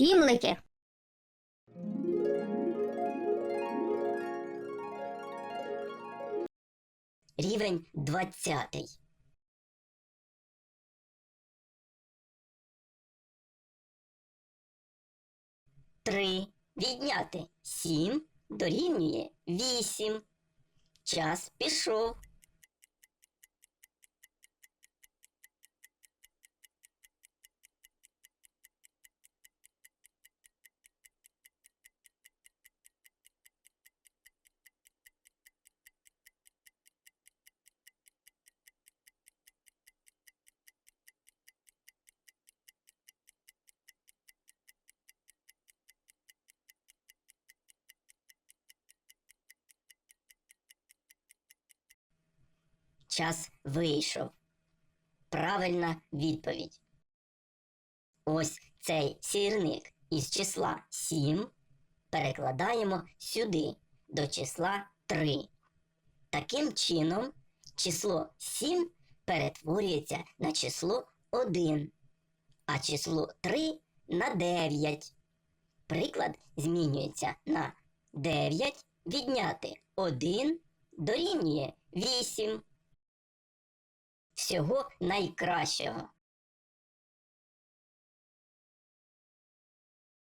сімлики. Рівень 20. Три відняти сім дорівнює вісім. Час пішов. Час вийшов. Правильна відповідь. Ось цей сірник із числа 7 перекладаємо сюди до числа 3. Таким чином, число 7 перетворюється на число 1, а число 3 на 9. Приклад змінюється на 9 відняти 1 дорівнює 8. Всього найкращого!